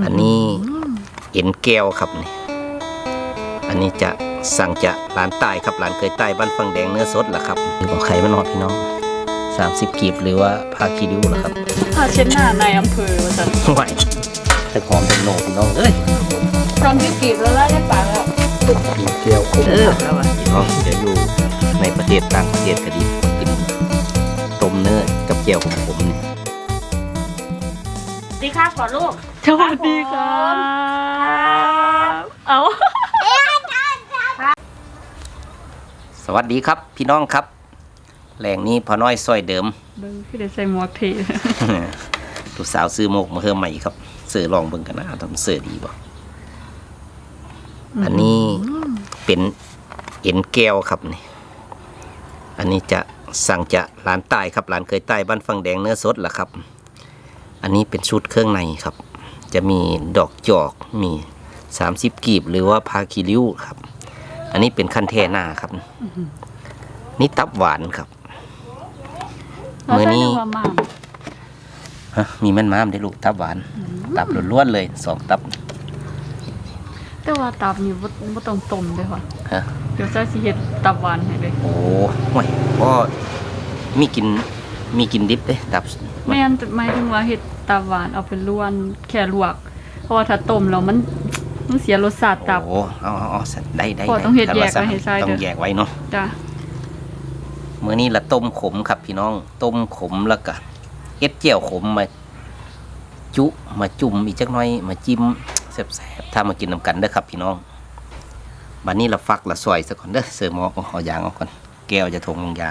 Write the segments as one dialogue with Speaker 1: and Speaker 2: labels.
Speaker 1: อันนี้เอ็นแก้วครับนี่ อันนี้จะสั่งจากร้านใต้ครับร้านเคยใต้บ้านฟังแดงเนื้อสดล่ะครับหรือบอกไข่มันหอดพี่น้อง 30กีบหรือว่าพาคิริวล่ะครับ
Speaker 2: ผ้าเช็ดหน้าในอำเภอว่าจะ
Speaker 1: ไหวแต่หอมเป็นโหนพี่น้องเอ้ย
Speaker 2: พร้อมที่กีบแล้วไล่ได้ปากแล้ว
Speaker 1: กินแก้วคมครับพี่น้องจะอยู่ในประเทศต่างประเทศก็ดีกินต้มเนื้อกับแก้วของผมนี่
Speaker 3: ดีค่ะก่อนลูก
Speaker 2: สวัสดีครับเอา
Speaker 1: สวัสดีครับ พี่น้องครับ แหล่งนี้พอน้อยซอยเดิม
Speaker 2: เบิ้งพี่ได้ใส่หมวกเท
Speaker 1: ลูกสาวซื้อโมกมาเพิ่มใหม่ครับ เสือลองเบิ่งกันนะทำเสือดีบ่อันนี้เป็นเอ็นแก้วครับนี่ อันนี้จะสั่งจากร้านใต้ครับร้านเคยใต้บ้านฟังแดงเนื้อสดล่ะครับ อันนี้เป็นชุดเครื่องในครับ จะมีดอกจอกมี 30 กีบ หรือว่าพาคิริ้วครับ อันนี้เป็นขั้นแท่หน้าครับ นี่ตับหวานครับมื้อนี้
Speaker 2: เราใส่ำว่าหมาม
Speaker 1: ฮะมีแม่นม้ามได้ลูกตับหวาน ตับล้วนๆเลยสองตับ
Speaker 2: แต่ว่าตับนี่บ่บ่ต้องต้มเด้อค่ะ
Speaker 1: ฮะ
Speaker 2: เดี๋ยวจะสิเฮ็ดตับหวานให้เลย
Speaker 1: โอ้ห่วยก็มีกิน มีกินดิบเด้ตับ
Speaker 2: แม่นหมายถึงว่าเฮ็ดตับหวานเอาไปลวนแค่ลวก เพราะว่าถ้าต้มแล้วมันมันเสียรสชาติตับ
Speaker 1: โอ้เอาเอาเอาได้ได้
Speaker 2: พ่อ
Speaker 1: ได้
Speaker 2: ต้องเฮ็ด
Speaker 1: ถ้า
Speaker 2: แยก
Speaker 1: ว่าสั่
Speaker 2: ไว้ให้ใส่เด้อ
Speaker 1: ต้องแยกไว้เนาะ
Speaker 2: จ้ะ
Speaker 1: มื้อนี้ละต้มขมครับพี่น้อง ต้มขมแล้วก็เฮ็ดเจียวขมมาจุมาจุ่มอีกจักหน่อยมาจิ้มแซ่บๆถ้ามากินนำกันเด้อครับพี่น้องบัดนี้ละฟักละซอยซะก่อนเด้อเสือหมอเอายางเอาก่อนแก้วจะทงลงยา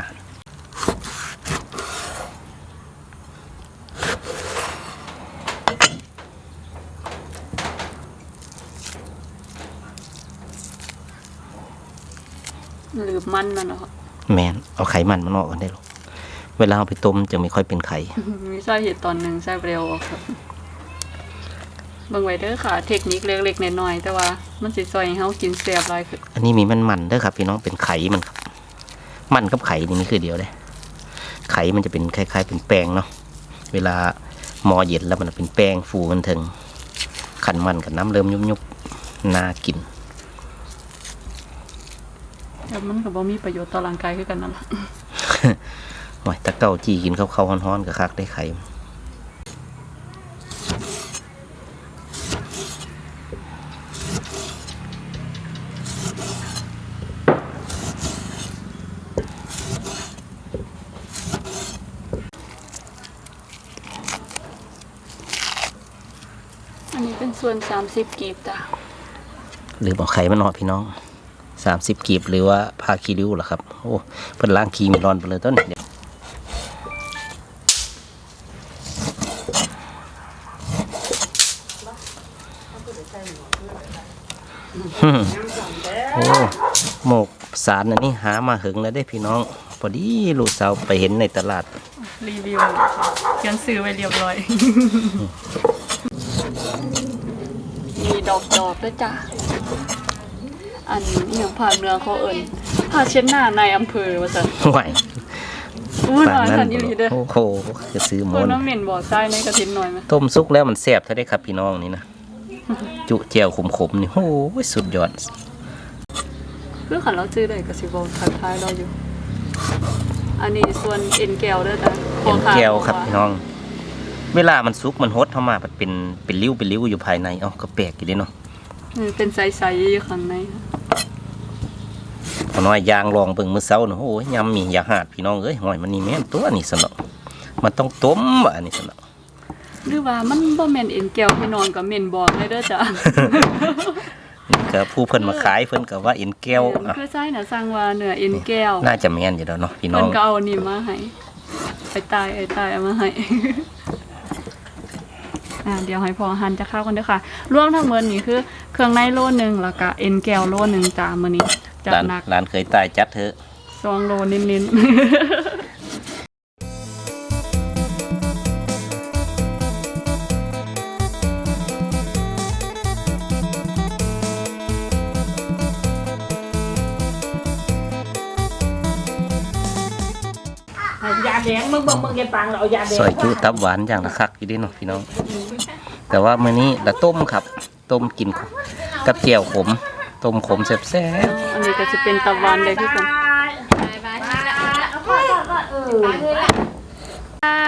Speaker 2: หรือมันมันเนาะ
Speaker 1: แมนเอาไขมันมันออกกันได้หรอกเวลาเอาไปต้มจะไม่ค่อยเป็นไข่
Speaker 2: มีใส่เห็ดตอนหนึงใส่เร็วออกครับเบิ่งไว้เด้อค่ะ เทคนิคเล็กๆน้อยๆแต่ว่า มันสิซอยให้เฮากินแซ่บหลายขึ้น
Speaker 1: อันนี้มีมันมันๆเด้อครับพี่น้องเป็นไข่มันครับ มันกับไข่นี่มีคือเดียวเลยไข่มันจะเป็นคล้ายๆ เป็นแป้งเนาะเวลาหมอเย็นแล้วมันเป็นแป้งฟูมันถึงขันมันกับน้ำเริ่มยุบๆน่ากิน
Speaker 2: แต่มันก็บ่มีประโยชน์ต่อร่างกายคือกันนั่นล่ะ
Speaker 1: หอยตะเก้าจีกินข้าวๆฮ้อนๆกับคักได้ไข่
Speaker 2: อันนี้เป็นส่วน 30 กีบจ้ะ
Speaker 1: หรือบอกไข่มันออกพี่น้อง สามสิบกีบหรือว่าพาคิริ้วเหรอครับ โอ้เพิ่นล้างขี้มีร้อนไปเลยต้นเดี๋ยวอืมโอ้หมกสารอันนี้หามาหึงแล้วได้พี่น้อง พอดีลูกสาวไปเห็นในตลาด
Speaker 2: รีวิวเขียนซื้อไว้เรียบร้อย มีดอกจอกด้วยจ้ะ อันนี้อย่างผ่านเมืองเขาเอิญผ้าเช็ดหน้าในอำเภอว่าสัน
Speaker 1: ไหว
Speaker 2: อู้ห
Speaker 1: ปา
Speaker 2: น่อย
Speaker 1: นั้น
Speaker 2: สันอีหลีเด้อ
Speaker 1: โอ้โหจะซื้อหม
Speaker 2: เพิ่น
Speaker 1: น
Speaker 2: น้ำเหม็นบ่อใส่ในกระถินหน่อยไหม
Speaker 1: ต้มซุกแล้วมันแซ่บเท่าได้ครับพี่น้องนี่นะจุเจียวขมๆนี่โอ้ยสุดยอด
Speaker 2: คือขันเราซื้อได้กระสิบอทักทายเราอยู่ อันนี้ส่วนเอ็นแก้วเด้อจ้ะ
Speaker 1: เอ็นแก้วครับ
Speaker 2: ขอ
Speaker 1: พี่
Speaker 2: ขา
Speaker 1: น้อง เวลามันซุกมันฮดเข้ามามันเป็นเป็นริ้วเป็นริ้วอยู่ภายในเอ้าก็แปลกอยู่เด้เนาะ
Speaker 2: เออเป็นใสๆอยู่ข้างใน
Speaker 1: พอน้อยยางลองเบิ่งมื้อเช้าน่ะโอ้ยยำมีอย่าหาดพี่น้องเอ้ยหอยมันนี่แม่นตัวนี่สนอมันต้องต้มว่ะอันนี้สนอ
Speaker 2: หรือว่ามันบ่แม่นเอ็นแก้วพี่น้องก็เม่นบอกเลยเด้อจ้ะ
Speaker 1: นี่ก็ผู้เพิ่นมาขายเพิ่นก็ว่าเอ็นแก้วอะ
Speaker 2: คือใช่น่ะสั่งว่าเนื้อเอ็นแก้ว
Speaker 1: น่าจะแม่นอยู่แล้วเนาะพี่น้
Speaker 2: เพิ่
Speaker 1: อนง
Speaker 2: ก็เอานี่มาให้ไอ้ตายไอ้ตายเอามาให้อ่าเดี๋ยวให้พอหันจะเข้ากันเด้อค่ะ รวมทั้งหมดนี่คือ เครื่องในโลนึงแล้วก็เอ็นแก้วโลนึงจ้ามื้อนี้ จัด
Speaker 1: ร้าน
Speaker 2: หนัก
Speaker 1: ร้านเคยตายจัดเถอะ
Speaker 2: สองโลนิดๆ
Speaker 3: ยาแดงมึงเบิ่งมึงแกปังเราเอายาแดง
Speaker 1: ซอยจุตับหวานอย่างละคักอยู่เด้เนาะพี่น้อง แต่ว่ามื้อนี้ละต้มครับ ต้มกินกับเจียวขม ต้มขมแซ่บ
Speaker 2: อันนี้ก็จะเป็นตะวันเลยที่กัน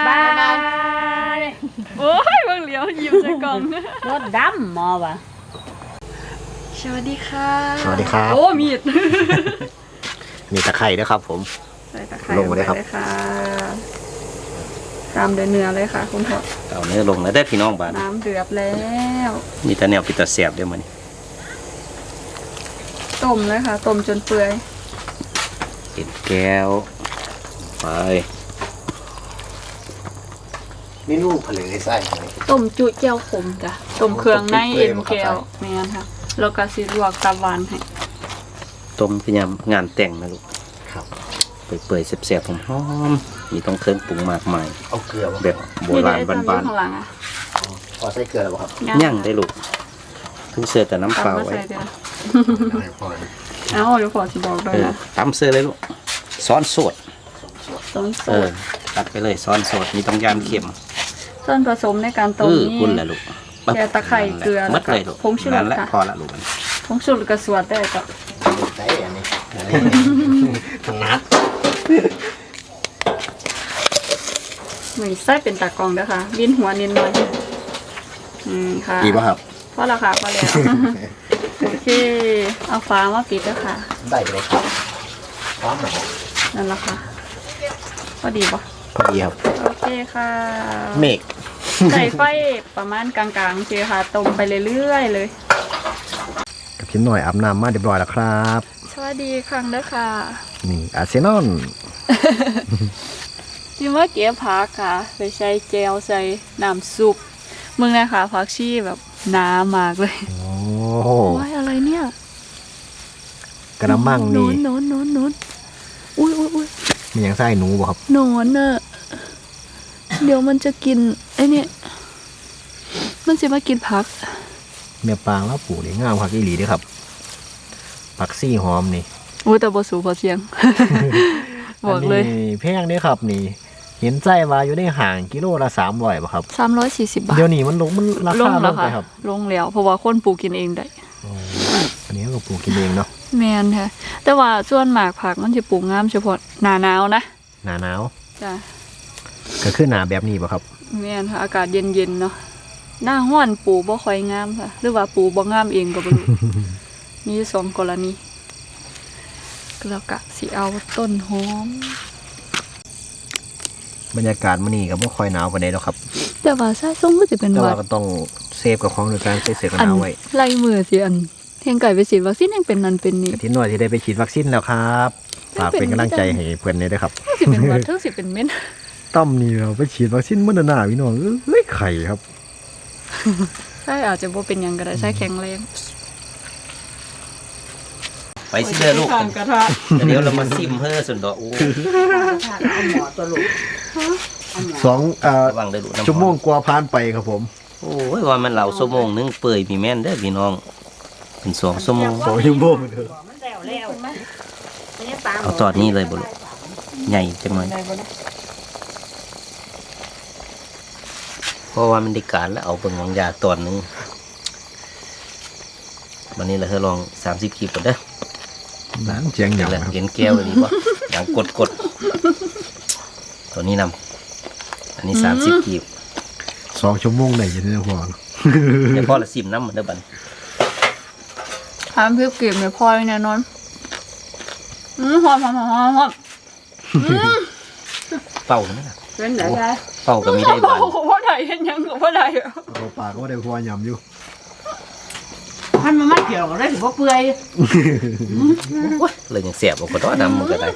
Speaker 3: บาย
Speaker 2: โอ้ยเบิ่งเหลียวยิ้มใส่กล่อง
Speaker 3: รถดำหมอวะ
Speaker 2: สวัสดีค่ะ
Speaker 4: สวัสดีครับ
Speaker 2: โอ้มีด
Speaker 4: มีตะไคร่ด้วยครับ ผม
Speaker 2: ใส่ตะไคร้
Speaker 4: ลงไปเลยครับ
Speaker 2: ไปค่ะตามเดือเนื้อเลยค่ะ คุณพ่อ
Speaker 1: ๆเอาเนื้อลงแล้วได้อพี่น้องบ้าน
Speaker 2: น้ำเดือดแล้ว
Speaker 1: มีแต่แนวปิดตาแซ่บเด้อมื้อนี้
Speaker 2: ต้มเลยค่ะต้มจนเปื่อย
Speaker 1: เห็นแก้ว ไป
Speaker 4: นี่ลูกผลือไส้
Speaker 2: ต้มจุเจียวขมจ้ะต้มเครื่องในเอ็มแก้วแม่นค่ะแล้วก็สิลวกตะวันให้
Speaker 1: ต้มพยายามงานแต่งนะลูก
Speaker 4: ครับ
Speaker 1: เปื่อยๆแซ่บๆหอมๆมีต้องเครื่องปรุงมากมาย
Speaker 4: เอาเกลือ
Speaker 1: แบบโบราณ
Speaker 2: มี
Speaker 1: บ้าน
Speaker 2: ได้ข้างหลังอะ
Speaker 4: พอใส่เกลือแล้วครับ
Speaker 1: ๆย่างได้ลูก เพิ่งเสิร์ฟแต่น้ำเปล่า
Speaker 2: ตำมา
Speaker 1: ไว้
Speaker 2: ใส่เดี๋ยว
Speaker 4: พอ
Speaker 2: เอ้าเดี๋ยวขอสิบอกด้วย
Speaker 1: เออ
Speaker 2: นะ
Speaker 1: ตำเสิร์ฟเลยลูกซ้อนโสด
Speaker 2: ต้นส
Speaker 1: เออ
Speaker 2: ด
Speaker 1: ตัดไปเลยซ้อนโสดมีต้องยานเข็ม
Speaker 2: ส่วนผสมในการต้
Speaker 1: เอ
Speaker 2: ม
Speaker 1: อ
Speaker 2: นี่
Speaker 1: คุณแหละลูก
Speaker 2: แค่ตะไคร้เกลือ
Speaker 1: มัดเลยลูก
Speaker 2: ผงชูรส
Speaker 1: นั่นแหละ
Speaker 2: ค่ะ
Speaker 1: พอละลูกมัน
Speaker 2: ผงชูรสกระสวดได้ก็
Speaker 4: ได้อันนี้ทางนัด
Speaker 2: หมือไส้เป็นตากองเด้อค่ะวินหัวนิดหน่อยอืมค่ะ
Speaker 4: ดีป่ะครับ
Speaker 2: พอแล้วค่ะพอแล้ว โอเค เอาฟ้ามาปิดแล้วค่ะ
Speaker 4: ได้เลยครับพร้อมหมอ
Speaker 2: นั่นแหละค่ะพอดีปะ
Speaker 4: พอดีครับ
Speaker 2: โอเคค่ะ
Speaker 4: เมฆ
Speaker 2: ใส่ไฟประมาณกลางๆเชียค่ะต้มไปเรื่อยๆเลย
Speaker 4: กับชิ้นหน่อยอาบน้ำมาเรียบร้อยแล้วครับ
Speaker 2: สวัสดีครั้งเด้อค่ะ
Speaker 4: นี่อาร์เซนอล
Speaker 2: ที่ว่าเก็บผักค่ะไปใส่แจวใส่น้ำซุปมึงนะคะผักชีแบบ หนามากเลย
Speaker 4: โอ้โห
Speaker 2: ว้ายอะไรเนี่ย
Speaker 4: กระมังนี่
Speaker 2: โนนโนนโนนอุ้ยอุ้ยอุ้ย
Speaker 4: มีอย่างไส้หนูบ่ครับ
Speaker 2: หนอนน่ะเดี๋ยวมันจะกินไอ้เนี่ยมันจะมากินผัก
Speaker 4: เมียปางแล้วปู่นี่งามผักอีหลีเด้วยครับผักซี่หอมนี่
Speaker 2: โอ้ยแต่บสูพอเสียง บอกเลย
Speaker 4: นนี้แพงเด้อครับนี่ เห็นใจว่าอยู่ในห่างกิโลละสามร้อยป่ะครับ
Speaker 2: สามร้อยสี่สิบบาท
Speaker 4: เดี๋ยวนี้มันลงมันรา
Speaker 2: ลง
Speaker 4: คาล
Speaker 2: แล้ว
Speaker 4: งไป
Speaker 2: ค่ะ
Speaker 4: ครับ
Speaker 2: ลงแล้วเพราะว่าคนปลูกกินเองได้
Speaker 4: อ๋ออันนี้ก็ปลูกกินเองเนาะ
Speaker 2: แมนค่ะ แต่ว่าส่วนหมากผักมันจะปลูกงามเฉพาะหนาหนาวนะ
Speaker 4: หนาหนาว
Speaker 2: จ้ะ
Speaker 4: ก็คือหนาแบบนี้ป่ะครับ
Speaker 2: แมนค่ะอากาศเย็นๆเนาะหน้าห้อนปลูกบ่ค่อยงามค่ะ หรือว่าปลูกบ่งามเองก็บ่รู้ มีอยู่สองกรณีแล้วก็สิเอาต้นหอม
Speaker 4: บรรยากาศมันนี่ก็บ่ค่อยหนาวปานใดหรอกครับ
Speaker 2: แต่ว่าสายส้มก็จะเป็น
Speaker 4: แต่
Speaker 2: หวั
Speaker 4: ว่า
Speaker 2: ด
Speaker 4: ก็ต้องเซฟกับของโดยการใส่เสื้อกัน
Speaker 2: อั
Speaker 4: หนาวไว้
Speaker 2: ไล่มือสิอันเทียงไก่ไปฉีดวัคซีนยังเป็นนันเป็นนี่
Speaker 4: กะทิหน่อยที่ได้ไปฉีดวัคซีนแล้วครับฝากเป็นกำลังใจให้เพื่อนเลยด้วยครับ
Speaker 2: สิเป็นหวัดเท่าสิเป็นเม้น
Speaker 4: ต้อมนี่เราไปฉีดวัคซีนเมื่อหน้าพี่น้องเอ้ยไข่ครับ
Speaker 2: ใช่อาจจะบ่เป็นหยังก็ได้ใช่แข็งแรง
Speaker 1: ไปสิเด้อลูก
Speaker 2: ทางกระทะ
Speaker 1: เดี๋ยวเรามาซิมเฮ้อสุดดอกโอ้
Speaker 3: เอาหมอตัวลูก
Speaker 4: สองเอ่อ
Speaker 1: ระวังเด้อลูกน้ำ
Speaker 4: ชั่วโมงกว่าผ่านไปครับผม
Speaker 1: โอ้ยว่ามันเหล่าชั่วโมงนึงเปื่อยมีแม่นเด้อพี่น้อง เป็นสองชั่วโมง
Speaker 4: สองชั่วโมง
Speaker 3: มันแล้วแล้วอันนี้ปลาหม
Speaker 1: เอาตอดนี้เลยบ่ลูก ใหญ่จังเลย
Speaker 2: ได้บ่ล่ะ
Speaker 1: เพราะว่ามันได้การแล้วเอาเบิ่งของยาตอนหนึงวันนี้เราเธอลอง 30คลิปก่อนเด้อ
Speaker 4: น้ำเจียงห
Speaker 1: เดี๋ย
Speaker 4: ยาวง
Speaker 1: แหละ
Speaker 4: ครับ
Speaker 1: เห็นแก้วเลยดีป่ะอย่างกดกดตัวนี้นำอันนี้สามสิบกีบ
Speaker 4: สองชั่วโมงได้อยังได้พอ
Speaker 1: เดี๋ยวพ่อละสิบน้ำเหมือนเดิมบัดน
Speaker 2: ถามพี่เก็บไม่พอแน่นอนอืมหอมหอมหอมหอมหอม
Speaker 1: เป่าไหมล่ะ
Speaker 3: เป็นไหนได้
Speaker 1: เป่าก็มีได้บาน
Speaker 2: โอ้โหพ่อใดเห็นหยังกับพ่อใดอะ
Speaker 4: เราปากก็ได้พอยำอยู่
Speaker 3: พันมันไม่เกี่ยวกันเลยถือว่าเปื่อย
Speaker 1: เลยยังเสียบออกก็ต้องนำมันก็ได้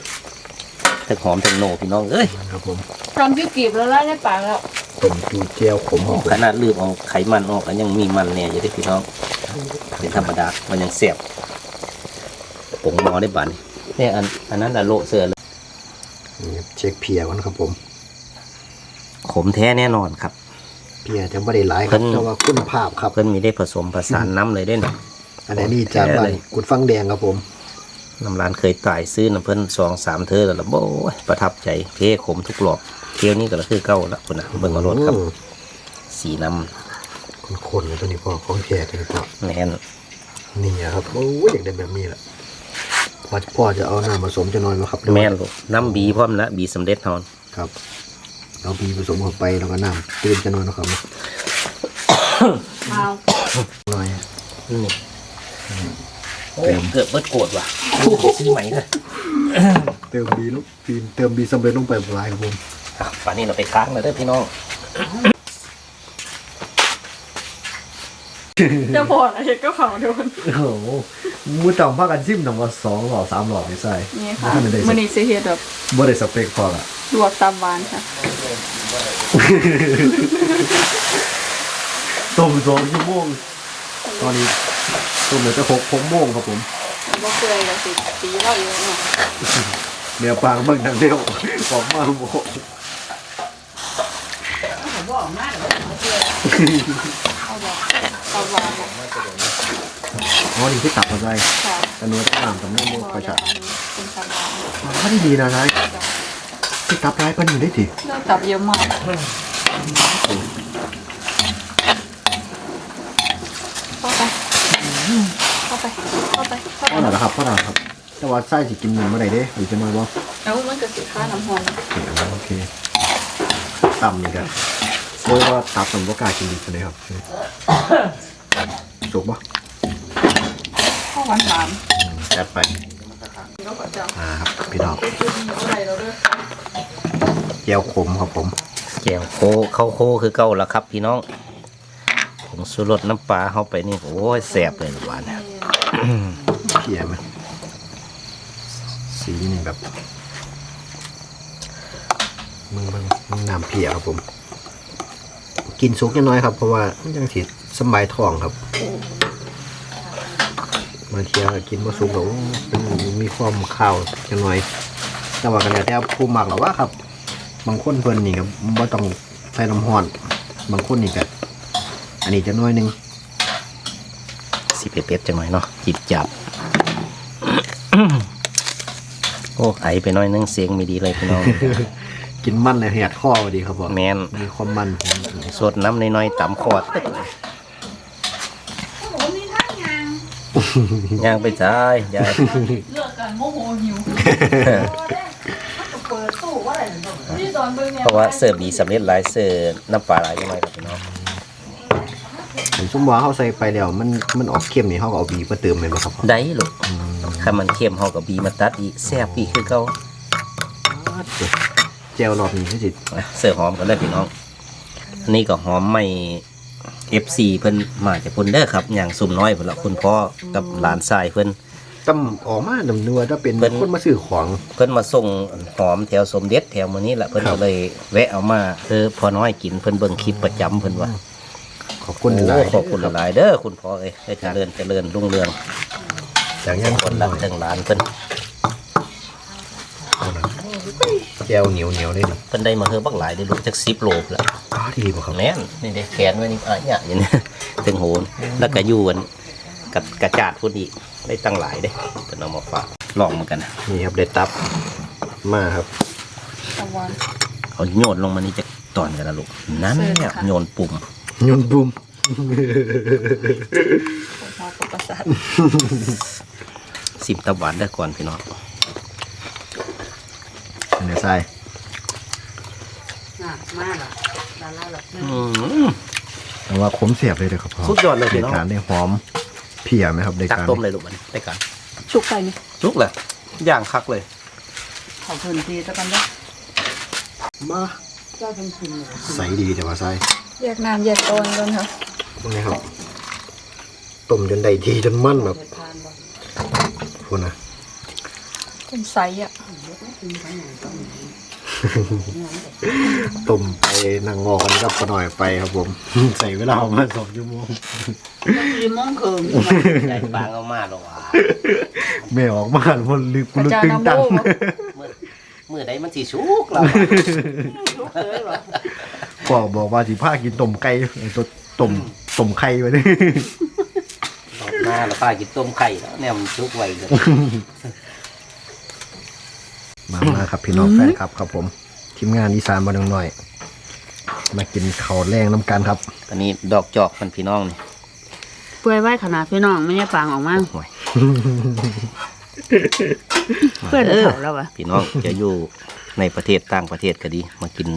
Speaker 1: ทั้งหอมทั้งโหนพี่น้องเอ้ย
Speaker 4: ครับผม
Speaker 2: ตอนพี่กีบแล้วไล่ในปากแล้ว
Speaker 4: ต้มจูเจียวขมครับผม
Speaker 1: ขนาดลืมเอาไขมันออกแล้วยังมีมันเนี่ยอยู่ได้พี่น้อง เป็นธรรมดา มันยังเสียบผงหมอได้บานเนี่ยอันอันนั้นละโละเสือเลย
Speaker 4: นี่เช็คเพียก่อนครับผม
Speaker 1: ขมแท้แน่นอนครับ
Speaker 4: เพียจะไม่ได้หลายค
Speaker 1: เพิ่
Speaker 4: รับ
Speaker 1: น
Speaker 4: แต่ว่าคุณภาพครับ
Speaker 1: เพิ่นมีได้ผสมผสานน้ำเลยเด้น
Speaker 4: อันนี้จากบ้า
Speaker 1: แท้เล
Speaker 4: น
Speaker 1: ย
Speaker 4: กุดฟังแดงครับผม
Speaker 1: น้ำร้านเคยตายซื้อน้ำเพิ่นสองสามเธอแล้วล่ะโบ้ยประทับใจเท่ขมทุกหลอกเที่ยวนี้ก็คือเก้าละคุณนะเบิ่งเอารถครับ
Speaker 4: อืม
Speaker 1: สีน้
Speaker 4: ขคนๆเลยตัวนี้พ่อของแท้ตัวนี้พ่อ
Speaker 1: แม่น
Speaker 4: นี่อะครับโอ้ยอยากได้แบบนี้แหละพ่อพ่อจะเอาน้ำผสมจะน้อยมาครับ
Speaker 1: แม่นลูกน้ำบีพร้อมละบีสำเร็จเฮา
Speaker 4: ครับ เอาบีผสมเข้าไปแล้วก็น้ำตื่นจะน้อยนะครับ
Speaker 2: เอา
Speaker 4: น้อย
Speaker 1: นี่โอ้เกือบเบิดโกรธว่ะซื้อใหม่เลย
Speaker 4: เติมบีลูกบีเติมบีสำเร็จลงไปหลายครับผม
Speaker 1: อะป่านนี้เราไปค้างแล้วเด้อพี่น้อง
Speaker 2: จะพออะไรก็เขาโดน
Speaker 4: โอ้โหมือต่ำพากันซิมหนังว่าสองหลอดสามหลอดไม่ใส่
Speaker 2: นี่ค่ะ
Speaker 4: มันได้
Speaker 2: มื้อนี้สิเฮ็ดแบบ
Speaker 4: บ่ได้สเปคพอละ
Speaker 2: ลวกตามหวานค่ะ
Speaker 4: ต้มสองชั่วโมงตอนนี้ต้มเหลือจะหกหกโมงครับผม
Speaker 2: บ่เปื่อยก็สิตีเราอยู่เนาะ
Speaker 4: เดี๋ยวปางเบิ่งทางเดียวออกมาโม
Speaker 3: ผมบ อกมาเดี๋ยวผมเปลือย
Speaker 2: เอาบ่ตามหวานค่ะ
Speaker 4: อ๋อนี่ที่ตับมาใส่
Speaker 2: ค่ะ
Speaker 4: แต่เนื้อต้องน้ำกับเนื้อโมกระชับ
Speaker 2: เป็นตามหวาน
Speaker 4: อ๋อนี่ดีนะนายที่ตับร้ายปันอยู่ได้ที
Speaker 2: เลือกตับเยอะมากเข้าไปเข้าไปเข้าไปเข้า
Speaker 4: พ่อห
Speaker 2: ไป
Speaker 4: น่อยนะครับพ่อหน่อยครับแต่ว่าไส้สิกินเนื้อเมื่อไหร่เด้หรือจะมาบ่
Speaker 2: แล้วมันก็สิค่าน้ำหอม
Speaker 4: โอเคต่ำนี่กัน โอ้ยว่าตับผมก็กล้ากินดีเลยครับสุกปะ
Speaker 2: ข้าวหวานสาม
Speaker 4: จัดไป
Speaker 2: แล้วก็จะ
Speaker 4: อ่าครับพี่น้อง
Speaker 2: ไปกินอะไรเราด้วย
Speaker 4: เจียวขมครับผม
Speaker 1: แกงโคเข้าโคคือเก่าแล้วครับ พี่น้องผงสุรสน้ำปลาเข้าไปนี่โอ้ยแสบเลยหวาน
Speaker 4: เพียไหมสีนี่แบบมึงมึงมึงน้ำเพียครับผม กินสุกยังน้อยครับ เพราะว่ามันยังสิสำบายท้องครับมาเทียกินมาสุกแบบมันมีความข้าวยังน้อย แต่ว่ากันแล้วแต่ผู้มักหรอว่าครับ บางคนเพิ่นนี่ก็บ่ต้องใส่น้ำร้อน บางคนนี่ก็อันนี้จะน้อยหนึง
Speaker 1: สิเผ็ดๆจังหน่อยเนาะจิบจับโอ้ไอไปหน้อยนึงเสียงไม่ดีเลยพี่น้อง
Speaker 4: กินมันเลยแหดข้อพอดีครับผม
Speaker 1: แมน
Speaker 4: มีความมันของ
Speaker 1: สดน้ำน้อยๆต่ำคอด
Speaker 3: ผมมีทั้งยาง
Speaker 1: ย่างไปจ้ายยาย
Speaker 2: เลือกกันโมโหหิว
Speaker 3: เปิดตู้ว่าอะไรหนู
Speaker 2: ที่ตอนเบิ่งเนี่ย
Speaker 1: เพราะว่าเสิร์ฟดีสำเร็จหลายเสิร์ฟน้ำปลาหลายจังหน่อยครับพี่น้อง
Speaker 4: ผมสมมติว่าเขาใส่ไปแล้วมันมันออกเค็มนี่เขาก็เอาบีมาเติมเลยบ่ครับพ่อ
Speaker 1: ได้ลูกถ้ามันเค็มเฮากับบีมาตัดอีกแซ่บอีกคือเก่า
Speaker 4: เจลรอบนี้ให้สิ
Speaker 1: อะเสิร์ฟหอมกันเลยพี่น้อง อันนี้ก็หอมไม่ FC เพิ่นมาจากพุ่นเด้อครับอย่างสุ่มน้อยพุ่นละคุณพ่อกับหลานชายเพิ่น
Speaker 4: ตั้มออกมาดำเนัวถ้าเป็น
Speaker 1: เพิ่น
Speaker 4: คนมาซื้อของ
Speaker 1: เพิ่นมาส่งหอมแถวสมเด็จแถวมื้อนี้แหละเพิ่น
Speaker 4: ครั
Speaker 1: ก็
Speaker 4: บ
Speaker 1: เลยแวะเอามาเออพอน้อยกินเพิ่นเบิ่งคลิปประจำเพิ่นว่า
Speaker 4: ขอบคุณห
Speaker 1: โอ้
Speaker 4: ลาย
Speaker 1: ขอบคุณหลายเด้อคุณพ่อเอ้ยได้เจริญเจริญรุ่งเรือง
Speaker 4: จากยัง
Speaker 1: คนรักถึงหลานเพิ่น
Speaker 4: เจลเหนียวเหนียวเลยนี่
Speaker 1: เพิ่นได้มาเฮือบักหลายได้ลูกจัก10โลแล้ว
Speaker 4: อ้าวดีบ่ครับ
Speaker 1: แม่นนี่เด้แขนไว้นี่อะเนี่ยอย่างนี้ถึงโหนแล้วก็อยู่กันกับกระจาดพุ่นอีกได้ตั้งหลายเด้เพิ่นเอามาฝากลองเหมือนกันนะ
Speaker 4: นี่ครับได้ตับมาครับ
Speaker 2: ตะวัน
Speaker 1: เอาโยนลงมานี่จะตอนกันนะลูกนั่น
Speaker 2: เสิร์ฟ
Speaker 1: เนี่ย
Speaker 2: ค่ะ
Speaker 1: โยนปุ่ม
Speaker 4: ยนบุม
Speaker 2: ผมเอาปประสาท
Speaker 1: สิบตะวันได้ก่อนพี่น้อง
Speaker 4: อันนี้ใส่
Speaker 3: น่ะมาห รอดาราหรอก
Speaker 1: อืม
Speaker 4: แต่ว่าขมเสียบเลยเด้อครับพ่อ
Speaker 1: สุดยอดเลยพี่น้อง
Speaker 4: ในการได้หอมเพียไหมครับใน
Speaker 1: ตัก
Speaker 4: การ
Speaker 1: ต้มเลยลูกมันได้กัน
Speaker 2: ชุกไปนี่
Speaker 1: ลุกเลยย่างคักเลย
Speaker 3: เขาเพิ่นทีตะกันเด้อ
Speaker 4: มา
Speaker 3: เจ้าเพิ่นคุณเลย
Speaker 4: ใสดีแต่ว่าใส่
Speaker 2: แยกน้ำแยกตอนกันค่ะ
Speaker 4: ตรงนี้ครับต้มจนได้ทีจนมันแบบ
Speaker 3: ทานบ่
Speaker 4: พูดนะ
Speaker 2: เป็นใสอะ
Speaker 4: ต้มไปนั่งงอกันกับปะหน่อยไปครับผม ใส่เวลาประมาณสองชั่วโมง
Speaker 3: ยี่โมงครึ่ง
Speaker 1: ใส่ปางเอามาหรอวะ
Speaker 4: แม่ออกมามันลึก
Speaker 2: กระ
Speaker 4: ลึก
Speaker 2: จาย
Speaker 4: ตึง
Speaker 2: น้ำ
Speaker 4: ตัง
Speaker 2: โล่
Speaker 1: เมื่อเมื่อใดมันสิสุกเรา
Speaker 3: ลูกเคยบ่
Speaker 4: พ่อบอกว่าสิพากินต้มไก่ไอ้ตัวต้มต้มไข่ไว้นี่
Speaker 1: รอบหน้าเราป้ากินต้มไข่แล้วเนี่ยมันสุกไวเลย
Speaker 4: มามาครับพี่น้องแฟนครับครับผมทีมงานอีสานบ้านดงน้อยมากินข้าวแรงน้ำกันครับ
Speaker 1: อันนี้ดอกจอกมันพี่น้องนี่
Speaker 3: เปื่อยไว้ขนาดพี่น้องไม่ได้ปางออกมา
Speaker 1: โอ้ย
Speaker 3: เปื่อยเผาแล้ววะ
Speaker 1: พี่น้องจะอยู่ในประเทศต่างประเทศก็ดี มากิน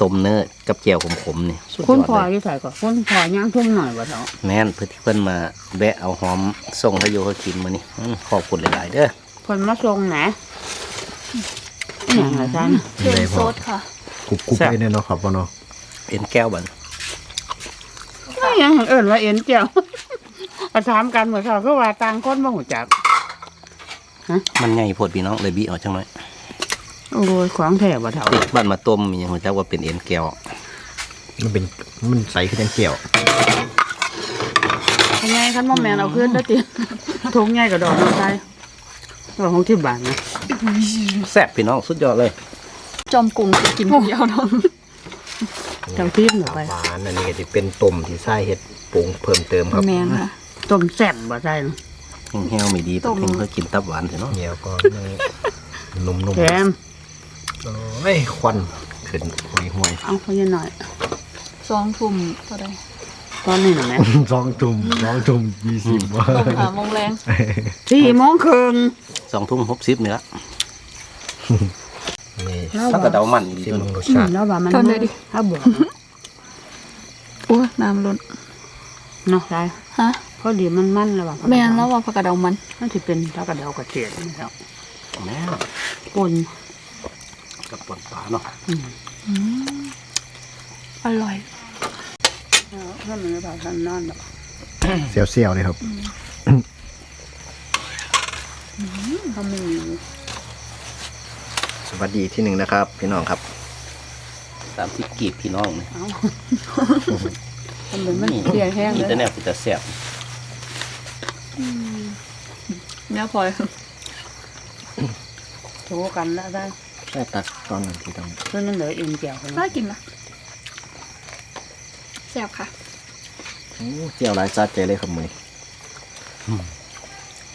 Speaker 1: ต้มเนื้อกับแจ่วขมๆนี่สุดย
Speaker 3: คุณ
Speaker 1: อด
Speaker 3: พ่อ
Speaker 1: เลย
Speaker 3: ที่ใส่ก่อนคุณพ่อย่างทุ่มหน่อยบ่เถอะ
Speaker 1: แม่นเพื่อที่เพิ่นมาแวะเอาหอมส่งให้โยเขากินมานี่อื้อขอบคุณหลายๆเด้อ
Speaker 3: คนมาส่งแหน อหย่างไรจ้า
Speaker 2: เทียนโซดค่ะ
Speaker 4: กรุบกรุบไปเนี่ยเนาะครับพ่อเนาะ
Speaker 1: เอ็นแก้วบัน
Speaker 3: ไม่ยังเอิ่นว่าเอ็นเจียวมาถามกันเหมือนเขาคือว่าต่างคนบ่หูจัก
Speaker 1: มันใหญ่โพดพี่น้องเลยบีออกจังหน่อย
Speaker 3: โอ้ยของแท้บ่เถอะ
Speaker 1: เด็กบ้านมาต้มมีอย่างหัวใจว่าเป็นเอ็นแก้ว
Speaker 4: มันเป็นมันใสขึ้นยังเกี่ยว
Speaker 3: ยังไงคันบ่แม่นเอาขึ้นได้อติถุงใหญ่กับดอกน้ำใจว่าของที่บ้านนะ
Speaker 1: แซ่บพี่น้องสุดยอดเลย
Speaker 2: จอมกุ้งสิกินคนเดียวเนาะ
Speaker 3: เจ้าทิพย์หนูไป
Speaker 4: หวานอันนี้ก็จะเป็นต้มที่ใส่เห็ดปรุงเพิ่มเติมครับ
Speaker 2: แมนค่ะ
Speaker 3: ต้มแซ่บบ่ใช่เนาะ
Speaker 1: แห้วๆไม่ดี
Speaker 2: ต้ม
Speaker 1: เพิ่งเคยกินตับหวานเถอะเนาะ
Speaker 4: เหนียวก็นุ่ม
Speaker 3: แถม
Speaker 4: ๆโอ้ยควันขึ้นห่วยห่วย
Speaker 3: เอาเขาเย็นหน่อย
Speaker 2: สองทุ่มเท่าใด
Speaker 3: ตอนนี้หน่อยแม่
Speaker 4: สองตุ่มสองตุ่มยี่สิบว่า
Speaker 2: ต้มหาโมงแรง
Speaker 3: สี่โมงครึ่ง
Speaker 1: สองทุ่มหกสิบเนี่ยละ
Speaker 4: นี่
Speaker 3: แล้ว
Speaker 1: สักกระเดามันดี
Speaker 4: ชิม
Speaker 1: ตัว
Speaker 4: มึง
Speaker 1: นี้
Speaker 4: รส
Speaker 3: อื
Speaker 4: ชามติ
Speaker 3: แล้วว่ามัน
Speaker 2: เท่าใดดิ
Speaker 3: ถ้าเบื่อ
Speaker 2: โอ้ยน้ำล้น
Speaker 3: เนาะใช่
Speaker 2: ฮะ
Speaker 3: พอดีมันมันแล้วว่า
Speaker 2: แมนแล้วว่าผักกระเดามัน
Speaker 3: มันสิเป็นถ้ากระเดากระเจี๊ยบนี่ครับ
Speaker 1: แม่
Speaker 3: ปน
Speaker 1: กับปนปลาเนาะ
Speaker 2: อร่อย
Speaker 3: ถ้ามันไม่พาทันนอนแบบ
Speaker 4: เสียวเสียวๆเลยครับ
Speaker 3: เขาไม่มี
Speaker 4: สวัสดีที่หนึ่งนะครับ พี่น้องครับ
Speaker 1: สามสิบกีบพี่น้องนี่
Speaker 3: เอาทำเป็นมันเสียแห้ง
Speaker 1: มี
Speaker 3: เล
Speaker 1: แต่
Speaker 3: ย
Speaker 1: แนวที่จะแซ่บ
Speaker 2: เนี่ยพลอย
Speaker 3: โถกันแล้วได้
Speaker 4: ใช่ตักตอนนั้นที่ต้อง
Speaker 3: เพื่อนมันเหลือเอ็นเจียวกัน
Speaker 2: น่ากินนะแซ่บค่ะ
Speaker 4: โอ้เจียวหลายซัดใจเลยครับมือ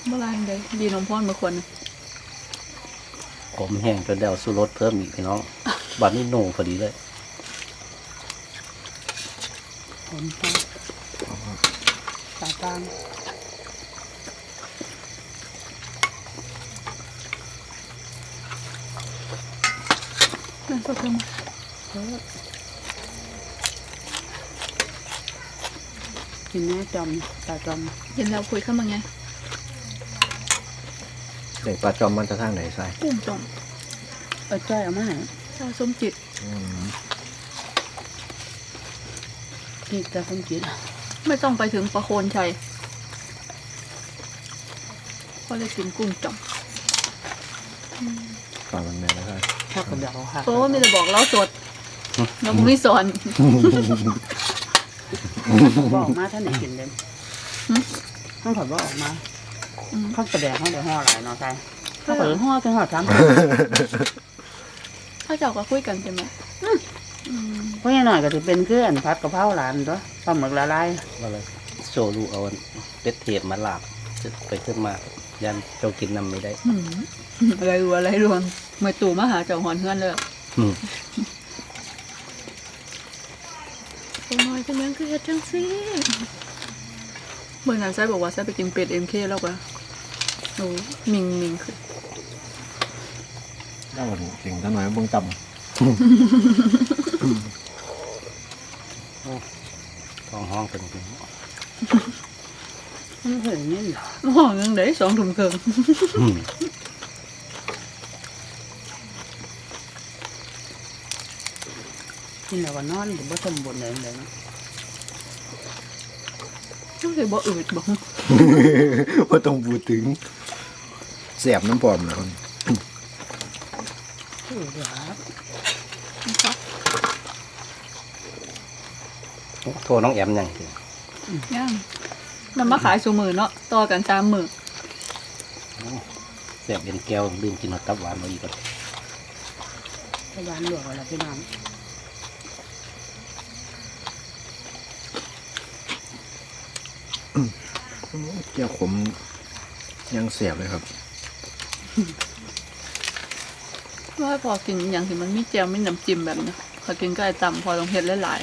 Speaker 2: เมื่อไรเด้ดีนมพ่อนมาคนหนึ่ง
Speaker 1: ผมแห้งจนได้เอาสู้รสเพิ่มอีกพี่น้องบัดนี้โหน่งพอดีเลย
Speaker 3: ผมตาตาตาง
Speaker 2: นั่นก็เพิ่ม
Speaker 3: กินแม่จอมตาจอม
Speaker 2: เย็นแล้วคุยเข้ามาไง
Speaker 4: เด็กปลาจอมมันจะทางไหนใส่
Speaker 2: กุ้งจอม
Speaker 3: เอาจ้อยเอามาให้
Speaker 2: ชาส้มจิต
Speaker 3: กินแต่คนกิน
Speaker 2: ไม่ต้องไปถึงประโคนชัยก็เลยกินกุ้งจอม
Speaker 4: ตอนมันแม่แล้วใช่
Speaker 3: ถ้ากระเดาค่ะ
Speaker 2: เพราะว่ามีแต่บอกเล่าสดเราไม่สอน
Speaker 3: บออกมาท่านไหนกินเลย
Speaker 2: หึ
Speaker 3: ท่านขอบอกออกมา
Speaker 2: อืม
Speaker 3: ข้าวกระเดาเขาเดี๋ยวห่อหลายเนาะใช่ถ้าเกิดห่อจะห่อสาม
Speaker 2: ถ้าเจ้าก็คุยกันใช่ไหมอืม
Speaker 3: เพราะอย่างหน่อยก็จะเป็นเครื่องผัดกะเพราหลานตัวปลาหมึกละลาย
Speaker 1: ว่าเลยโชว์ลูกเอาอันเป็ดเทศมาลาบจะไปขึ้นมายันเจ้ากินน้ำไม่ได้
Speaker 2: อืมอะไรรัวอะไรรวงเมื่อตู่มาหาเจ้าหอนเฮือนเลย
Speaker 1: อืม
Speaker 2: โอ้ยจังยังคือเฮ็ดจังซี่เมื่อนั้นไซบอกว่าไซไปกินเป็ดเอ็มเคแล้วก็โอ้มิงมิงคือ
Speaker 4: ได้หมดสิ่งทั้งหน่อยเบื้องต่
Speaker 1: ท้องห้องเป็นจริง
Speaker 3: มันเห็นนี่เหรอ
Speaker 2: ห้องยังได้สองถุงเคิง
Speaker 1: อืม
Speaker 3: กินแล้วก็นอนหรือว่าสมบูรณ์เลยเลยเนาะ
Speaker 2: รู้สึกบ่อืดบ่ำ
Speaker 4: ว่าต้องพูดถึงเสียบน้ำปลอมนะครับ
Speaker 3: คืดี๋ยวครับ
Speaker 1: โทรน้องแอมยังคือ
Speaker 2: ย่างนมาขายสูมือเนาะต่อกันสามมือ
Speaker 1: แซ่บเป็นแก้วลืมกินหัวตับหวานมาอีกก่อน
Speaker 3: พยานหลวงอะไรพี่น้อง
Speaker 4: เจียวขมยังเสียบเลยครับ
Speaker 2: ว่าพอกินอย่างที่มันมีแจวมีน้ำจิ้มแบบเนี้ยพอกินก็ไอ้ต่ำพอต้องเฮ็ดหลาย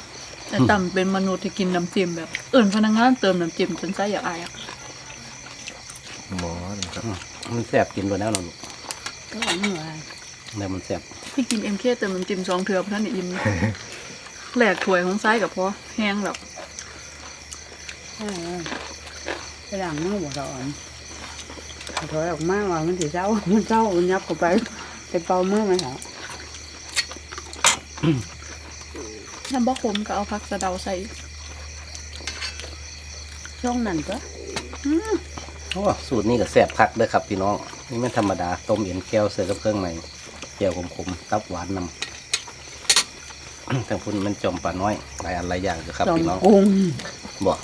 Speaker 2: ๆไอ้ต่ำเป็นมนุษย์ที่กินน้ำจิ้มแบบเอิ่นพนักงานเติมน้ำจิ้มจนไส้อยากอายอะ
Speaker 4: หมอครับ
Speaker 1: มันแซ่บกินไปแล้วเนาะลูก
Speaker 3: ก็ว่าเมื่อไหร่
Speaker 1: แล้วมันแซ่บ
Speaker 2: ที่กินเอ็มเคเติมน้ำจิ้มสองเทือเพราะท่านได้อิ่มเลยแหลกถ้วยของไส้กับพอแห้งแบบ
Speaker 3: เออไปล้างมือบ่เราอ่อนถอยออก มาว่ามันสิเจ้ามันเจ้ามันยับเข้าไปไปเป่ามือมันเหรอ
Speaker 2: น้ำบะขมก็เอาผักสะเดาใส่
Speaker 3: ช่วงนั้นก็
Speaker 1: โอ้สูตรนี้ก็แซ่บคักเด้อครับพี่น้อง นี่ไม่ธรรมดา ต้มเอ็นแก้วเสิร์ฟกับเครื่องในแก้วขมๆตับหวานนำทางพุ่นมันจอมปลาน้อยหลายอันหลายอย่างอยู่ครับ
Speaker 3: จอม
Speaker 1: พี่น้อง
Speaker 3: กุ้ง
Speaker 1: บอก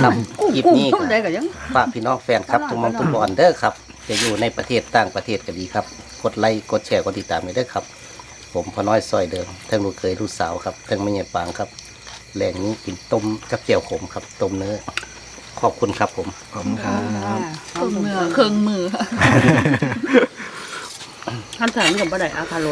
Speaker 1: ครับคลิปนี้
Speaker 3: กุ้
Speaker 1: ก็
Speaker 3: งได้ก็ยัง
Speaker 1: ฝากพี่น้องแฟนครับทุกหมองทุกบอลเด้อครับ จะอยู่ในประเทศต่างประเทศก็ดีครับ กดไลค์กดแชร์กดติดตามให้เด้อครับ ผมพอน้อยซอยเดิมทั้งลูกเคยลูกสาวครับทั้งแม่ใหญ่ปางครับแหล่งนี้กินต้มกับเจียวขมครับต้มเนื้อขอบคุณครับผม
Speaker 4: ขอบคุณครับ
Speaker 2: เครื่องมือเครื่องมือค่ะ
Speaker 3: ขั้นสารกับบ่ได้อาคารถ